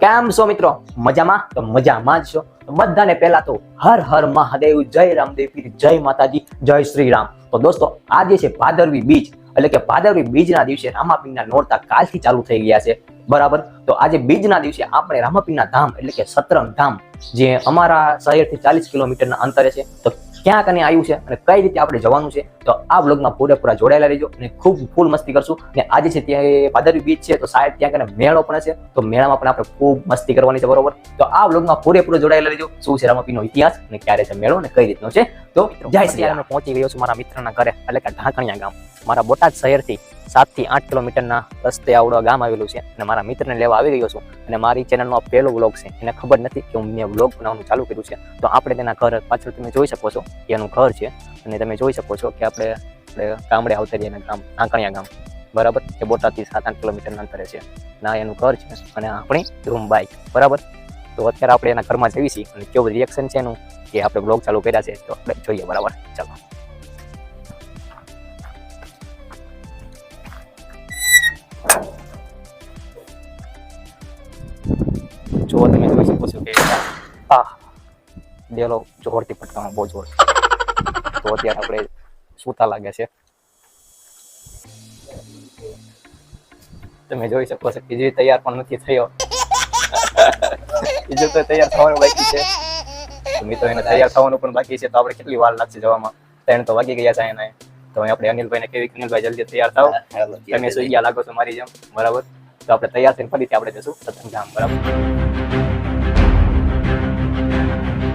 કેમ છો મિત્રો? મજામાં? તો મજામાં જ છો. બધાને પહેલા તો હર હર મહાદેવ, જય રામદેવ જય માતાજી, જય શ્રી રામ તો દોસ્તો આજે છે ભાદરવી બીજ, એટલે કે ભાદરવી બીજના દિવસે રામાપીરના નોરતા કાલથી ચાલુ થઈ ગયા છે. બરાબર? તો આજે બીજના દિવસે આપણે રામાપીરના ધામ, એટલે કે સતરંગ ધામ, જે અમારા શહેરથી ચાલીસ કિલોમીટરના અંતરે છે, તો ક્યાં કને આવ્યું છે અને કઈ રીતે આપણે જવાનું છે તો આ બ્લોગમાં પૂરેપૂરા જોડાયેલા રહેજો અને ખૂબ ફૂલ મસ્તી કરશું. અને આજે છે ત્યાં પાદરવી બીચ છે તો શાયદ ત્યાં કને મેળો પણ છે તો મેળામાં પણ આપણે ખૂબ મસ્તી કરવાની છે બરોબર? તો આ બ્લોગમાં પૂરેપૂરો જોડાયેલા રહેજો. શું છે રામાપીનો ઇતિહાસ અને ક્યારે છે મેળો અને કઈ રીતનો છે? તો જય શ્રી રામ. પહોંચી ગયો છું મારા મિત્રના ઘરે એટલે કે ઢાંકણિયા ગામ. મારા બોટાદ શહેરથી સાતથી આઠ કિલોમીટરના રસ્તે આવડવા ગામ આવેલું છે અને મારા મિત્રને લેવા આવી ગયો છું અને મારી ચેનલનો પહેલો વ્લોગ છે. એને ખબર નથી કે હું મેં વ્લોગ બનાવવાનું ચાલુ કર્યું છે. તો આપણે તેના ઘર પાછળ તમે જોઈ શકો છો એનું ઘર છે અને તમે જોઈ શકો છો કે આપણે આપણે ગામડે આવતરીએ ગામ આંકણિયા ગામ, બરાબર? એ બોટાદથી સાત આઠ કિલોમીટરના અંતરે છે. ના, એનું ઘર છે અને આપણી રૂમ બાઇક બરાબર? તો અત્યારે આપણે એના ઘરમાં જઈએ છીએ અને કેવું રિએક્શન છે એનું કે આપણે બ્લોગ ચાલુ કર્યા છે તો આપણે જોઈએ, બરાબર? ચાલો. આ દેલો જોરથી પટકામાં બહુ જોર. તો અત્યારે આપણે સૂતા લાગે છે. તમે જોઈ શકો છો બીજું તૈયાર પણ નથી થયો. બીજું તો તૈયાર થવાનું બાકી છે. મિત્રો એને તૈયાર થવાનું પણ બાકી છે. તો આપણે કેટલી વાર લાગશે જવામાં? ત્રણ તો વાગી ગયા છે એને તો આપણે અનિલભાઈ ને કેવી અનિલભાઈ જલ્દી તૈયાર થાવ તમે સુઈ ગયા લાગો છો મારી જેમ. બરાબર? તો આપણે તૈયાર થઈને ફરીથી આપણે જશું. સત્સંગ ધામ બરાબર?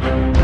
જોઈ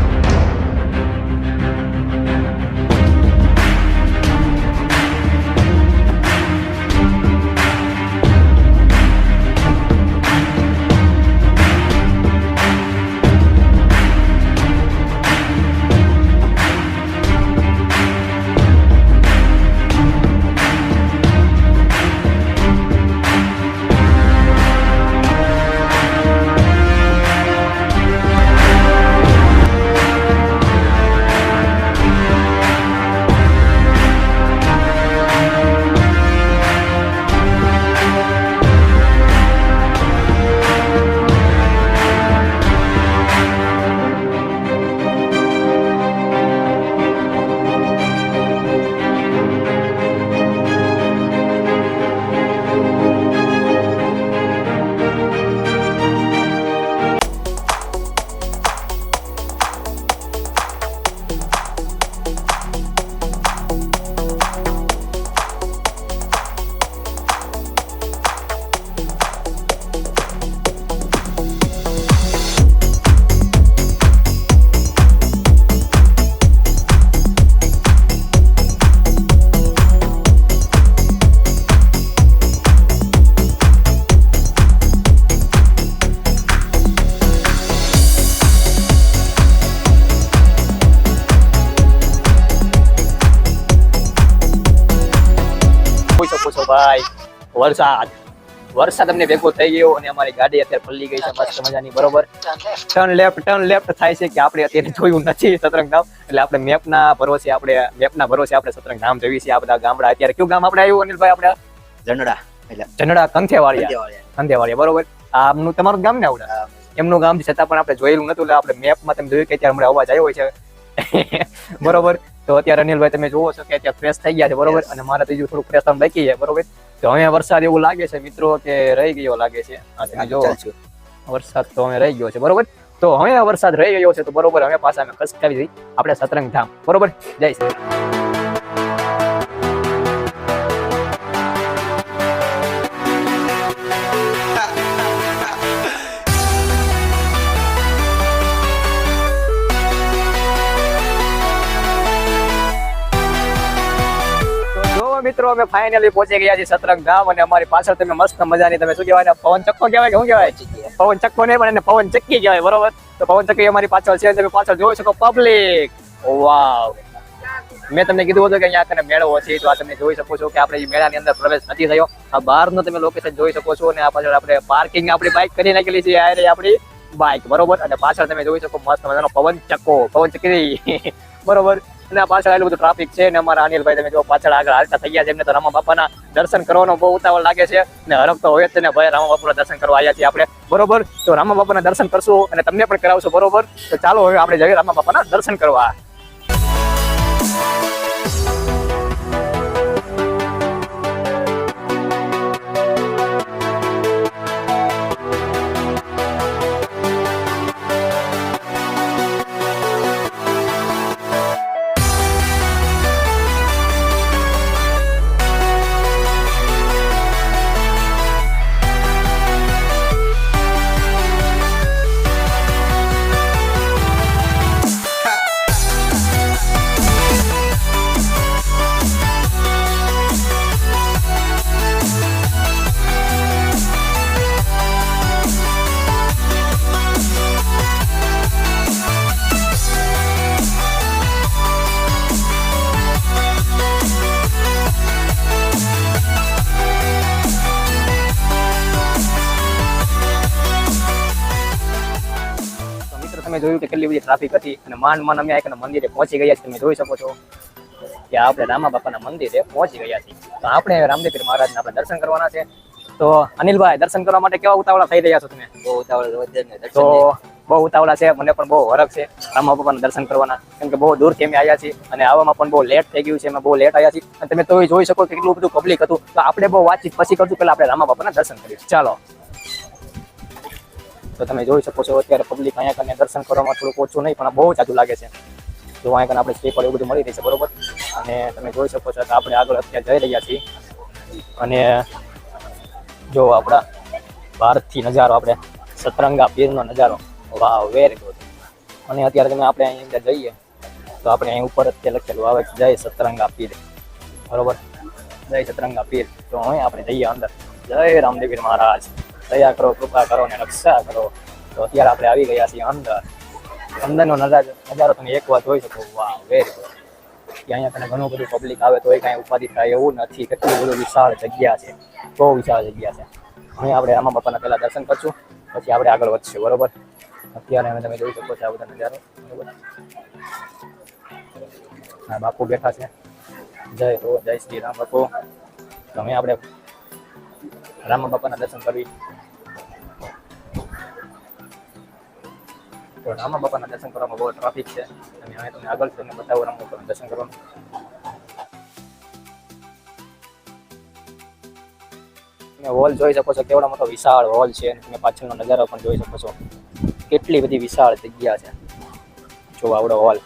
ભાઈ વરસાદ. વરસાદ અમને ભેગો થઈ ગયો અને અમારી ગાડી અત્યારે પલ્લી ગઈ છે મસ્ત મજાની બરોબર? ટર્ન લેફ્ટ ટર્ન લેફ્ટ થાય છે કે આપણે અત્યારે જોયું નથી સતરંગ ધામ. એટલે આપણે મેપના ભરોસે આપણે મેપના ભરોસે આપણે સતરંગ ધામ જઈએ છીએ. આ બધા ગામડા અત્યારે કયું ગામ આપણે આવ્યું અનિલભાઈ આપણે? જનડા એટલે. જનડા કંથેવાળિયા. કંથેવાળિયા. બરોબર? આમનું તમારું ગામ ને આવડે? એમનું ગામ છે છતાં પણ આપણે જોયેલું નતું એટલે આપણે મેપમાં તમે જોયું કે અત્યારે હમણાં અવાજ આવ્યો હોય છે. બરોબર? તો અત્યારે અનિલભાઈ તમે જોવો છો કે અત્યારે ફ્રેશ થઈ ગયા છે બરોબર? અને મારે તો થોડું ફ્રેશ થવાનું બાકી છે બરોબર? તો હવે વરસાદ એવું લાગે છે મિત્રો કે રહી ગયો લાગે છે. જોવો. વરસાદ તો હવે રહી ગયો છે બરોબર? તો હવે વરસાદ રહી ગયો છે તો બરોબર હવે પાછા અમે ખસકાવી દઈ આપણે સતરંગ ધામ બરોબર? જય શ્રી મિત્રો અમે ફાઇનલી પહોંચી ગયા છીએ સતરંગ ગામ અને અમારી પાછળ તમે મસ્ત મજાની તમે શું કહેવાય પવન ચક્કો કહેવાય કે શું કહેવાય? પવન ચક્કો નહીં પણ એને પવન ચક્કી કહેવાય બરોબર? તો પવન ચક્કી અમારી પાછળ છે તમે પાછળ જોઈ શકો પબ્લિક વાવ મેં તમને કીધું હતું કે અહીંયા કને મેળો છે તો આ તમે જોઈ શકો છો કે આપણે મેળાની અંદર પ્રવેશ નથી થયો. આ બહારનું તમે લોકેશન જોઈ શકો છો અને આ પાછળ આપણે પાર્કિંગ આપણી બાઇક કરી નાખેલી છે આ આપણી બાઇક બરોબર? અને પાછળ તમે જોઈ શકો મસ્ત મજાનો પવન ચક્કો પવન ચક્કી. બરોબર? અને પાછળ આટલું બધું ટ્રાફિક છે ને અમારા અનિલભાઈ, તમે જો પાછળ આગળ હાલતા થઈ ગયા છે એમને તો રામા બાપાના દર્શન કરવાનો બહુ ઉતાવળ લાગે છે ને હરખ તો હોય જ ને ભાઈ, રામા બાપાના દર્શન કરવા આવ્યા છીએ આપણે. બરોબર? તો રામા બાપાના દર્શન કરશું અને તમને પણ કરાવશું, બરોબર? તો ચાલો હવે આપણે જઈએ રામા બાપાના દર્શન કરવા. કેટલી બધી ટ્રાફિક હતી અને માંડ માંડ અમે આ મંદિરે પહોંચી ગયા છીએ. તમે જોઈ શકો છો કે આપણે રામા બાપાના મંદિરે પહોંચી ગયા છીએ. તો આપણે હવે રામદેવપીર મહારાજના આપણે દર્શન કરવાના છે. તો અનિલભાઈ દર્શન કરવા માટે કેવા ઉતાવળા થઈ રહ્યા છો તમે? બહુ ઉતાવળા તો બહુ ઉતાવળા છે મને પણ બહુ હરખ છે રામા બાપાના દર્શન કરવાના. કેમ કે બહુ દૂરથી અમે આવ્યા છીએ અને આવવામાં પણ બહુ લેટ થઈ ગયું છે અમે બહુ લેટ આવ્યા છીએ. અને તમે તો જોઈ શકો કેટલું બધું પબ્લિક હતું. તો આપણે બહુ વાતચીત પછી કરશું પહેલાં આપણે રામા બાપાના દર્શન કરીએ. ચાલો. તો તમે જોઈ શકો છો અત્યારે પબ્લિક અહીંયા કને દર્શન કરવામાં થોડુંક ઓછું નહીં, પણ બહુ જાજુ લાગે છે. તો અહીંયા કને આપણે સ્લીપર એવું બધું મળી રહેશે બરોબર? અને તમે જોઈ શકો છો કે આપણે આગળ અત્યારે જઈ રહ્યા છીએ. અને જો આપણા ભારતથી નજારો, આપણે સતરંગા પીરનો નજારો. વાવ વેરી ગુડ અને અત્યારે તમે આપણે અહીં અંદર જઈએ, તો આપણે અહીં ઉપર અત્યારે લખેલું આવે કે જય સતરંગા પીર. બરોબર? જય સતરંગા પીર. તો અહીં આપણે જઈએ અંદર. જય રામદેવીર મહારાજ. દયા કરો, કૃપા કરો અને રક્ષા કરો. તો અત્યારે આપણે આવી ગયા છીએ અંદર. અંદરનો નજારો નજારો તમે એક વાર જોઈ શકો. વાહ વેરી ગુડ કે અહીંયા તને ઘણું બધું પબ્લિક આવે તો એ કાંઈ ઉપાધિ થાય એવું નથી. કેટલું બધું વિશાળ જગ્યા છે. બહુ વિશાળ જગ્યા છે. અહીં આપણે રામા બાપાના પહેલાં દર્શન કરશું. પછી આપણે આગળ વધશું, બરોબર? અત્યારે અમે તમે જોઈ શકો છો આ બધા નજારો, બરોબર? હા, બાપુ બેઠા છે. જય હો, જય શ્રી રામ બાપુ. તમે આપણે રામા બાપાના દર્શન કરવી. તો રામા બાપાના દર્શન કરવામાં બહુ ટ્રાફિક છે અને હવે તમને આગળ તમને બતાવો રામ બાપાના દર્શન કરવાનું તમે હોલ જોઈ શકો છો કેવડો મોટો વિશાળ હોલ છે અને તમે પાછળનો નજારો પણ જોઈ શકો છો કેટલી બધી વિશાળ જગ્યા છે જો આવડો હોલ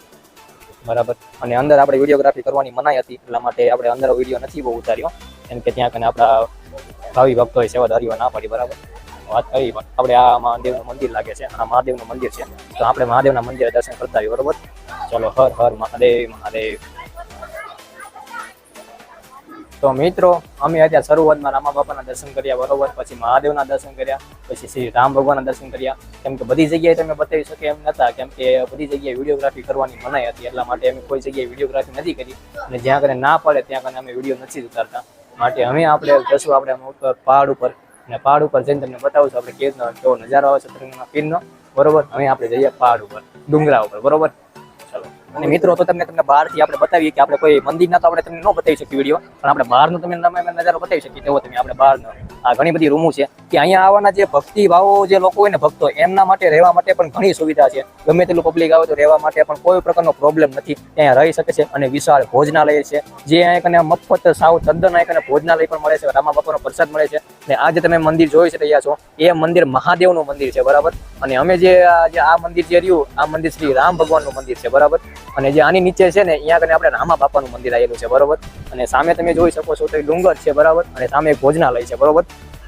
બરાબર અને અંદર આપણે વિડીયોગ્રાફી કરવાની મનાઈ હતી એટલા માટે આપણે અંદર વીડિયો નથી બહુ ઉતાર્યો કેમ કે ત્યાં કને આપણા ભાવિ ભક્તોએ સેવાધારીઓ ના પડી બરાબર વાત કરી, પણ આપણે આ મહાદેવનું મંદિર લાગે છે, આ મહાદેવનું મંદિર છે. તો આપણે મહાદેવના મંદિરે દર્શન કરતા આવીએ, બરોબર? ચલો, હર હર મહાદેવ મહાદેવ. તો મિત્રો, અમે અત્યારે શરૂઆતમાં રામા બાપાના દર્શન કર્યા, બરોબર? પછી મહાદેવના દર્શન કર્યા, પછી શ્રી રામ ભગવાનના દર્શન કર્યા. કેમ કે બધી જગ્યાએ તમે બતાવી શકે એમ નતા, કેમ કે બધી જગ્યાએ વિડીયોગ્રાફી કરવાની મનાઈ હતી, એટલા માટે અમે કોઈ જગ્યાએ વિડીયોગ્રાફી નથી કરી. અને જ્યાં કને ના પડે, ત્યાં કને અમે વીડિયો નથી ઉતારતા. માટે અમે આપણે, જશું આપણે પહાડ ઉપર. અને પહાડ ઉપર જઈને તમને બતાવશું આપણે કેવો કેવો નજારો આવે છે સતરંગના પીરનો બરોબર? હવે આપણે જઈએ પહાડ ઉપર, ડુંગરા ઉપર. બરોબર? અને મિત્રો, તો તમને તમને બહારથી આપણે બતાવીએ કે આપણે કોઈ મંદિરના તો આપણે તમને ન બતાવી શકીએ વીડિયો. પણ આપણે બહારનો તમે તમે નજારો બતાવી શકીએ તેવો તમે આપણે બહારનો. આ ઘણી બધી રૂમો છે કે અહીંયા આવવાના જે ભક્તિભાવો જે લોકો હોય ને ભક્તો, એમના માટે રહેવા માટે પણ ઘણી સુવિધા છે. ગમે તેટલું પબ્લિક આવે તો રહેવા માટે પણ કોઈ પ્રકારનો પ્રોબ્લેમ નથી. ત્યાં રહી શકે છે અને વિશાળ ભોજનાલય છે. જે અહીંયા મફત સાવ તદ્દન અહીંયા ભોજનાલય પણ મળે છે. રામા બાપાનો પ્રસાદ મળે છે. અને આજે તમે મંદિર જોઈ છે રહ્યા છો. એ મંદિર મહાદેવનું મંદિર છે, બરાબર? અને અમે જે આ મંદિર જે રહ્યું, આ મંદિર શ્રી રામ ભગવાનનું મંદિર છે, બરાબર? અને જે આની નીચે છે ને, અહીંયા કને આપણે રામા બાપાનું મંદિર આવેલું છે, બરોબર? અને સામે તમે જોઈ શકો છો, તો એ ડુંગર છે, બરાબર? અને સામે એક ભોજનાલય છે, બરોબર?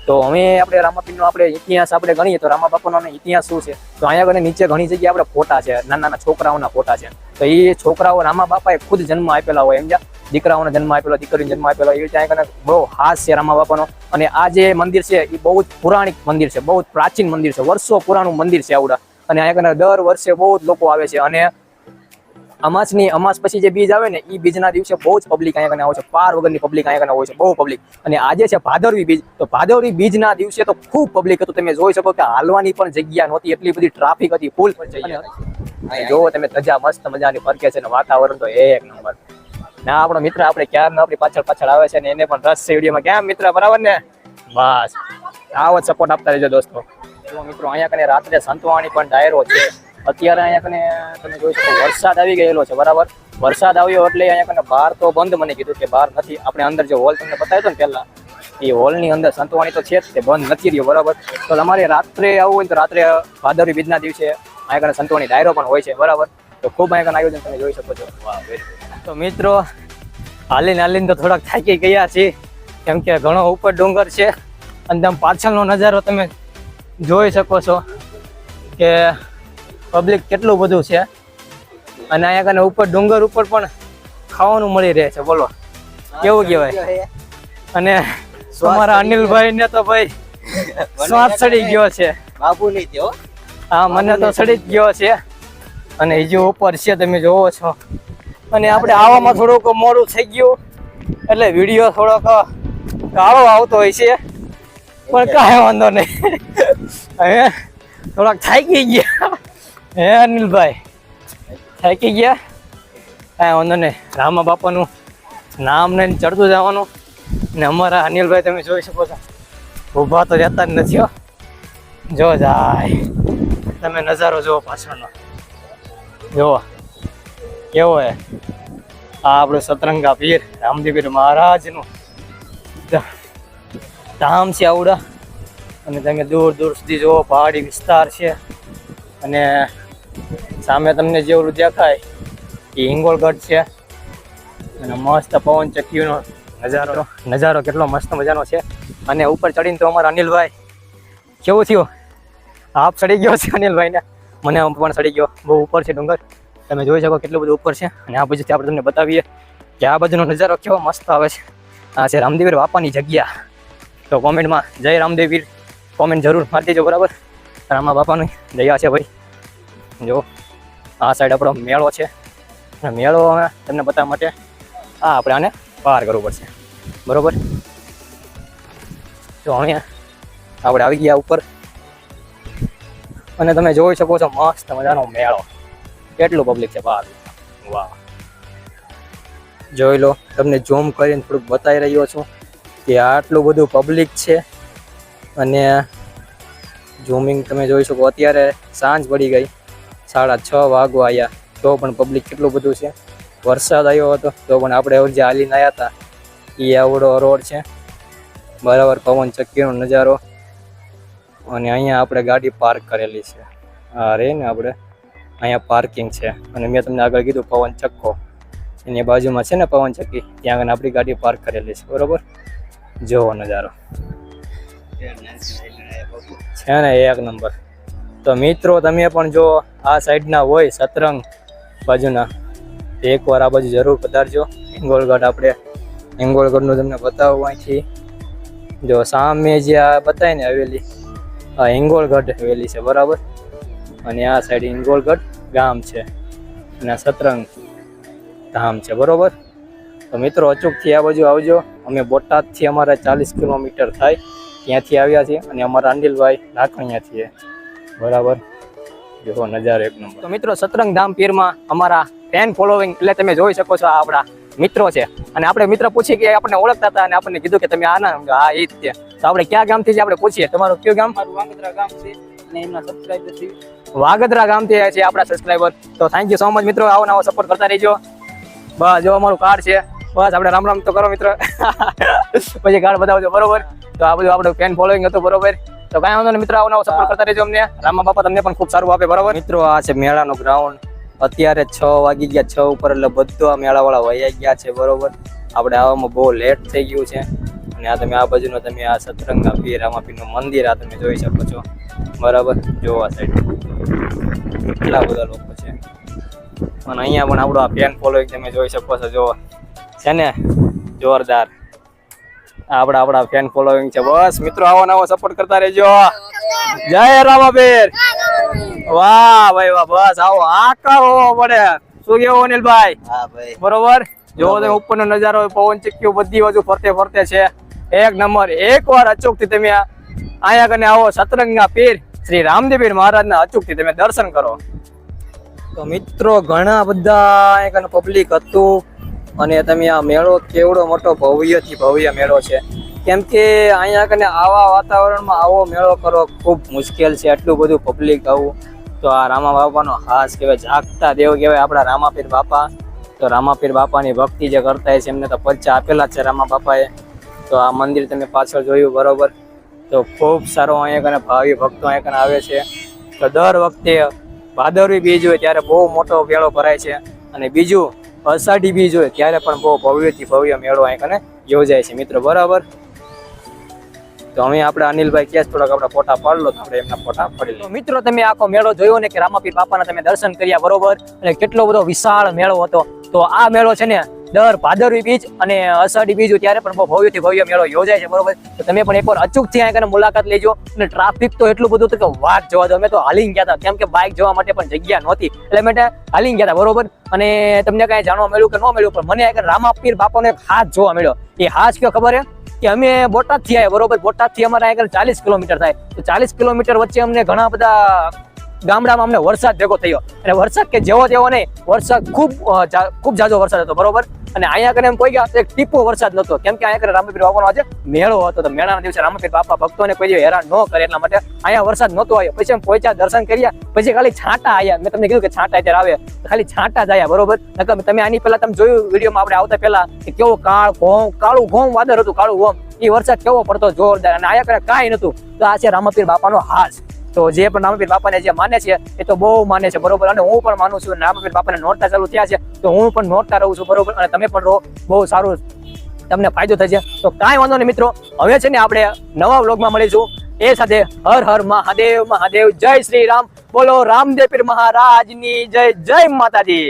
તો અમે આપણે રામાપીરનો આપણે ઇતિહાસ આપણે ગણીએ, તો રામા બાપાનો ઇતિહાસ શું છે? તો અહીંયા કને નીચે ઘણી જગ્યાએ આપણે ફોટા છે નાના નાના છોકરાઓના ફોટા છે. તો એ છોકરાઓ રામા બાપાએ ખુદ જન્મ આપેલા હોય એમ દીકરાઓને જન્મ આપેલો, દીકરીને જન્મ આપેલો એ રીતે અહીંયા બહુ હાસ છે રામા બાપાનો. અને આ જે મંદિર છે, એ બહુ જ પુરાણિક મંદિર છે, બહુ જ પ્રાચીન મંદિર છે, વર્ષો પુરાણું મંદિર છે આવડા. અને અહીંયા દર વર્ષે બહુ જ લોકો આવે છે. અને અમાસની અમાસ પછી જે બીજ આવે ને એ બીજના દિવસે બહુ જ પબ્લિક અહીંયા કને આવે છે. પાર વગરની પબ્લિક અહીંયા કને હોય છે બહુ પબ્લિક અને આજે છે ભાદરવી બીજ. તો ભાદરવી બીજના દિવસે તો ખૂબ પબ્લિક હતું. તમે જોઈ શકો કે હાલવાની પણ જગ્યા નહોતી એટલી બધી ટ્રાફિક હતી ફૂલ જો તમે ધજા મસ્ત મજાની ફરકે છે ને વાતાવરણ તો એક નંબર. ના આપણો મિત્ર આપણે ક્યારનો આપણી પાછળ પાછળ આવે છે ને એને પણ રસ છે વિડીયોમાં. કેમ મિત્ર બરાબર ને? બસ. આવો સપોર્ટ આપતા રહેજો દોસ્તો. મિત્રો અહીંયા કને રાત્રે સંતવાણી પણ ડાયરો છે. અત્યારે અહીંયા કને તમે જોઈ શકો, વરસાદ આવી ગયેલો છે, બરાબર? વરસાદ આવ્યો એટલે અહીંયા કને બહાર તો બંધ મને કીધું કે બહાર નથી. આપણે અંદર જે હોલ તમને બતાવ્યો ને પહેલાં, એ હોલની અંદર સંતવાણી તો છે જ, તે બંધ નથી રહ્યો, બરાબર? તો તમારે રાત્રે આવવું હોય તો રાત્રે ભાદરવી બીજના દિવસે અહીંયા કને સંતવાણી ડાયરો પણ હોય છે, બરાબર? તો ખૂબ અહીંયા કને આયોજન તમે જોઈ શકો છો. તો મિત્રો, હાલીને હાલીને તો થોડાક થાકી ગયા છીએ, કેમ કે ઘણો ઉપર ડુંગર છે, અને તમે પાછળનો નજારો તમે જોઈ શકો છો કે પબ્લિક કેટલું બધું છે? અને અહીંયા કને ઉપર ડુંગર ઉપર પણ ખાવાનું મળી રહે છે બોલો. કેવું કહેવાય? અને અમારા અનિલભાઈ ને તો ભાઈ શ્વાસ ચડી ગયો છે. બાપુ નહીં થયો. હા મને તો ચડી જ ગયો છે. અને હજુ ઉપર છે તમે જોવો છો. અને આપણે આવવામાં થોડુંક મોડું થઈ ગયું. એટલે વીડિયો થોડોક કાળો આવતો હોય છે. પણ કાંઈ વાંધો નહીં. હવે થોડાક થાકી ગયા. હે અનિલભાઈ, થાકી ગયા? કાંઈ વાંધો નહીં. રામા બાપાનું નામ ને ચડતું જવાનું. ને અમારા અનિલભાઈ તમે જોઈ શકો છો. ઊભા તો રહેતા જ નથી હો. જો જાય. તમે નજારો જુઓ પાછળનો. જુઓ. કેવો હે? આ આપણું સતરંગા પીર, રામદેવીર મહારાજનું. ધામ છે આવડા. અને તમે દૂર દૂર સુધી જુઓ, પહાડી વિસ્તાર છે. અને સામે તમને જેવું દેખાય એ હિંગોળગઢ છે. અને મસ્ત પવન ચક્કીનો નજારો. નજારો કેટલો મસ્ત મજાનો છે. અને ઉપર ચડીને તો અમારા અનિલભાઈ. કેવું થયું? આપ ચડી ગયો છે અનિલભાઈ ને મને પણ ચડી ગયો. બહુ ઉપર છે ડુંગર. તમે જોઈ શકો કેટલું બધું ઉપર છે. અને આ બાજુથી આપણે તમને બતાવીએ કે આ બાજુનો નજારો કેવો મસ્ત આવે છે. આ છે રામદેવીર બાપાની જગ્યા. તો કોમેન્ટમાં જય રામદેવીર. કોમેન્ટ જરૂર મારી દેજો બરાબર? રામા બાપાની દયા છે ભાઈ. જો, આ સાઈડ આપણો મેળો છે. મેળો અમે તમને બતાવવા માટે આ આપણે આને પાર કરવું પડશે. બરોબર? તો અહીંયા આપણે આવી ગયા ઉપર. અને તમે જોઈ શકો છો મસ્ત મજાનો મેળો. કેટલું પબ્લિક છે બહાર. વાહ. જોઈ લો, તમને ઝૂમ કરીને થોડુંક બતાવી રહ્યો છું કે આટલું બધું પબ્લિક છે. અને ઝૂમિંગ તમે જોઈ શકો, અત્યારે સાંજ પડી ગઈ. સાડા છ વાગવા આવ્યા તો પણ પબ્લિક કેટલું બધું છે? વરસાદ આવ્યો હતો, તો પણ આપણે જે હાલીને આવ્યા હતા એ આવડો રોડ છે. બરાબર પવન ચક્કીનો નજારો. અને અહીંયા આપણે ગાડી પાર્ક કરેલી છે. આ રે ને આપણે, અહીંયા પાર્કિંગ છે. અને મેં તમને આગળ કીધું પવન ચક્કો. એની બાજુમાં છે ને પવન ચક્કી? ત્યાં આગળ આપણી ગાડી પાર્ક કરેલી છે. બરાબર? જોવો નજારો. છે ને એક નંબર. તો મિત્રો, તમે પણ જો આ સાઈડના હોય સતરંગ બાજુના એકવાર આ બાજુ જરૂર પધારજો. હિંગોળગઢ આપણે, હિંગોળગઢનું તમને બતાવું અહીંથી. જો સામે જે આ બતાવીને હવેલી, આ હિંગોળગઢ હવેલી છે, બરાબર? અને આ સાઈડ હિંગોળગઢ ગામ છે, અને આ સતરંગ ધામ છે, બરાબર? તો મિત્રો, અચૂકથી આ બાજુ આવજો. અમે બોટાદથી અમારે ચાલીસ કિલોમીટર થાય, ત્યાંથી આવ્યા છીએ, અને અમારા અંડિલભાઈ લાખણીયાથી છે. બરાબર? જો નજારો એક નંબર. તો મિત્રો સતરંગ ધામ પીરમાં અમારા ફેન ફોલોઈંગ એટલે તમે જોઈ શકો છો આ આપણા મિત્રો છે. અને આપણે મિત્ર પૂછી કે આપણને ઓળખતા હતા અને આપણને કીધું કે તમે આના હા એ જ છે. તો આપણે ક્યાં ગામથી છે આપણે પૂછીએ. તમારું કયું ગામ? મારું વાંગદરા ગામ છે અને એમના સબસ્ક્રાઇબર છે. વાગદરા ગામથી છે આપણા સબસ્ક્રાઈબર તો થેન્ક યુ સો મચ મિત્રો આવો નવો સપોર્ટ કરતા રહેજો. બસ જો અમારું કાર્ડ છે. બસ આપણે રામ રામ તો કરો મિત્ર. પછી કાર્ડ બતાવજો બરોબર? તો આ બધું આપણું ફેન ફોલોઈંગ હતું બરોબર? તો કાંઈ વાંધો નહીં મિત્રો આવો સપોર્ટ કરતા રહેજો અમને. રામા બાપા તમને પણ ખૂબ સારું આપે બરાબર? મિત્રો આ છે મેળાનો ગ્રાઉન્ડ અત્યારે છ વાગી ગયા છ ઉપર એટલે બધું આ મેળાવાળા વયા ગયા છે બરોબર? આપણે આવવામાં બહુ લેટ થઈ ગયું છે. અને આ તમે આ બાજુનો તમે આ સતરંગના પીર રામાપીરનું મંદિર આ તમે જોઈ શકો છો. બરાબર? જોવા સાઈડ કેટલા બધા લોકો છે. અને અહીંયા પણ આપણો આ ફેન ફોલોઈંગ તમે જોઈ શકો છો જોવા છે ને? જોરદાર. આ આપણા આપણા ફેન ફોલોઈંગ છે. બસ મિત્રો આવો નવો સપોર્ટ કરતા રહેજો. જય રામાબેર વાહ ભાઈ વાહ બસ આવો. આકાર હોવો પડે. શું કેવું અનિલભાઈ? હા ભાઈ. બરોબર? જો તમે ઉપરનો નજારો પવન ચીક્યો બધી બાજુ ફરતે ફરતે છે. એક નંબર. એકવાર અચૂકથી તમે આ- અહીંયા કને આવો સતરંગના પીર શ્રી રામદેવ પીર મહારાજના અચૂકથી તમે દર્શન કરો. તો મિત્રો ઘણા બધા અહીંયા પબ્લિક હતું. અને તમે આ મેળો કેવડો મોટો ભવ્યથી ભવ્ય મેળો છે. કેમ કે અહીંયા કને આવા વાતાવરણમાં આવો મેળો કરવો ખૂબ મુશ્કેલ છે, આટલું બધું પબ્લિક આવું. તો આ રામા બાપાનો હાસ કહેવાય, જાગતા દેવ કહેવાય આપણા રામાપીર બાપા. તો રામાપીર બાપાની ભક્તિ જે કરતા હોય છે, એમને તો પરચા આપેલા છે રામા બાપાએ. તો આ મંદિર તમે પાછળ જોયું બરોબર. તો ખૂબ સારો અહીંયા કને ભાવિ ભક્તો અહીંયા કને આવે છે. તો દર વખતે ભાદરવી બીજ હોય ત્યારે બહુ મોટો મેળો ભરાય છે. અને બીજું અષાઢી બીજ હોય ત્યારે પણ બહુ ભવ્યથી ભવ્ય મેળો અહીં કને યોજાય છે મિત્રો, બરાબર? તો હવે આપણે અનિલભાઈ કેસ થોડાક આપણા ફોટા પાડલો તો આપણે એમના ફોટા પડી લો મિત્રો, તમે આખો મેળો જોયો ને કે રામાપીર બાપાના તમે દર્શન કર્યા બરોબર? અને કેટલો બધો વિશાળ મેળો હતો. તો આ મેળો છે ને દર ભાદરવી બીજ અને અષાઢી બીજ ત્યારે પણ ભવ્યથી ભવ્ય મેળો યોજાય છે, બરોબર? તમે પણ એકવાર અચૂકથી અહીંયા મુલાકાત લેજો. અને ટ્રાફિક તો એટલું બધું કે વાત જોવા દો, અમે તો હાલી ગયા હતા. કેમ કે બાઇક જવા માટે પણ જગ્યા નહોતી. એટલે અમે હાલી ગયા હતા, બરોબર? અને તમને કાંઈ જાણવા મળ્યું કે ન મળ્યું, પણ મને આગળ રામાપીર બાપાનો એક હાથ જોવા મળ્યો. એ હાથ કયો ખબર હે કે અમે બોટાદથી આવ્યા, બરોબર? બોટાદથી અમારે આગળ ચાલીસ કિલોમીટર થાય. તો ચાલીસ કિલોમીટર વચ્ચે અમને ઘણા બધા ગામડામાં અમને વરસાદ ભેગો થયો. અને વરસાદ કે જેવો તેવો નહીં, વરસાદ ખૂબ ખૂબ જાજો વરસાદ હતો, બરોબર? અને અહીંયા કને એમ કોઈ ગયા એક ટીપો વરસાદ નતો કેમ કે અહીંયા કને રામપીર બાપાનો આજે મેળો હતો, તો મેળાના દિવસે રામપીર બાપા ભક્તોને કોઈ હેરાન ન કરે, એટલા માટે અહીંયા વરસાદ નહોતો આવ્યો. પછી એમ પહોંચ્યા દર્શન કર્યા, પછી ખાલી છાંટા આવ્યા મેં તમને કીધું કે છાંટા અત્યારે આવે. ખાલી છાંટા જ આવ્યા બરોબર? નકર તમે આની પહેલા તમે જોયું વિડીયોમાં આપણે આવતા પહેલા કે કેવો કાળ ઘોમ, કાળું ઘોમ વાદળ હતું, કાળું ઘોમ. એ વરસાદ કેવો પડતો જોરદાર, અને આયા કરે કાંઈ નતું તો આ છે રામપીર બાપાનો હાસ તો જે પણ રામપીર બાપાને જે માને છે, એ તો બહુ માને છે, બરોબર? અને હું પણ માનું છું અને બાપાને નોરતા ચાલુ થયા છે, તો હું પણ નોરતા રહું છું, બરોબર? અને તમે પણ રહો, બહુ સારું તમને ફાયદો થશે. તો કાંઈ વાંધો નહીં મિત્રો, હવે છે ને આપણે નવા વ્લોગમાં મળીશું. એ સાથે હર હર મહાદેવ મહાદેવ, જય શ્રી રામ. બોલો રામદેવ પીર મહારાજની જય જય માતાજી.